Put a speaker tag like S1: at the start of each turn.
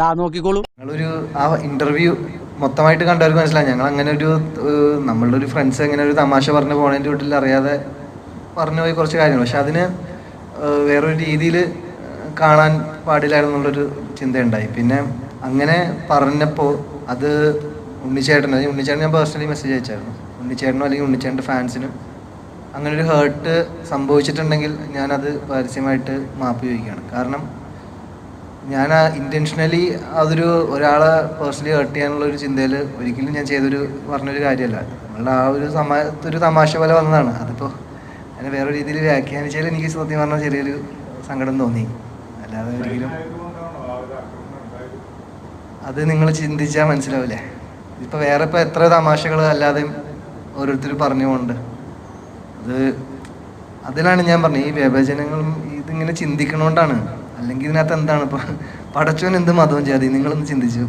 S1: ദാ നോക്കിക്കോളൂ.
S2: ഞങ്ങളൊരു ആ ഇന്റർവ്യൂ മൊത്തമായിട്ട് കണ്ടവർക്ക് മനസ്സിലായി. ഞങ്ങൾ അങ്ങനെ ഒരു നമ്മളുടെ ഒരു ഫ്രണ്ട്സ് അങ്ങനെ ഒരു തമാശ പറഞ്ഞു പോണതിന്റെ വീട്ടിൽ അറിയാതെ പറഞ്ഞു പോയി കുറച്ച് കാര്യങ്ങൾ. പക്ഷെ അതിന് വേറൊരു രീതിയിൽ കാണാൻ പാടില്ലായിരുന്നു എന്നുള്ളൊരു ചിന്തയുണ്ടായി. പിന്നെ അങ്ങനെ പറഞ്ഞപ്പോൾ അത് ഉണ്ണിച്ചേട്ടൻ ഉണ്ണിച്ചേട്ടൻ ഞാൻ പേഴ്സണലി മെസ്സേജ് അയച്ചായിരുന്നു. ഉണ്ണിച്ചേട്ടനും അല്ലെങ്കിൽ ഉണ്ണിച്ചേട്ടന്റെ ഫാൻസിനും അങ്ങനെ ഒരു ഹേർട്ട് സംഭവിച്ചിട്ടുണ്ടെങ്കിൽ ഞാനത് പരസ്യമായിട്ട് മാപ്പ് ചോദിക്കുകയാണ്. കാരണം ഞാൻ ഇന്റൻഷനലി അതൊരു ഒരാളെ പേഴ്സണലി ഹേർട്ട് ചെയ്യാനുള്ള ഒരു ചിന്തയിൽ ഒരിക്കലും ഞാൻ ചെയ്തൊരു പറഞ്ഞൊരു കാര്യമല്ല. നമ്മളുടെ ആ ഒരു സമയത്തൊരു ഒരു തമാശ പോലെ വന്നതാണ്. അതിപ്പോൾ അതിനെ വേറെ രീതിയിൽ വ്യാഖ്യാനിച്ചാൽ എനിക്ക് സത്യം പറഞ്ഞാൽ ചെറിയൊരു സങ്കടം തോന്നി. അല്ലാതെ ഒരിക്കലും അത് നിങ്ങൾ ചിന്തിച്ചാൽ മനസ്സിലാവില്ലേ ഇപ്പോൾ വേറെ ഇപ്പോൾ എത്ര തമാശകൾ അല്ലാതെ ഓരോരുത്തർ പറഞ്ഞുകൊണ്ട് അത് അതിലാണ് ഞാൻ പറഞ്ഞത്. ഈ വിഭജനങ്ങളും ഇതിങ്ങനെ ചിന്തിക്കണോണ്ടാണ് അല്ലെങ്കിൽ ഇതിനകത്ത് എന്താണ്? ഇപ്പൊ പടച്ചോൻ എന്ത് മതവും ജാതി നിങ്ങളൊന്ന് ചിന്തിച്ചു.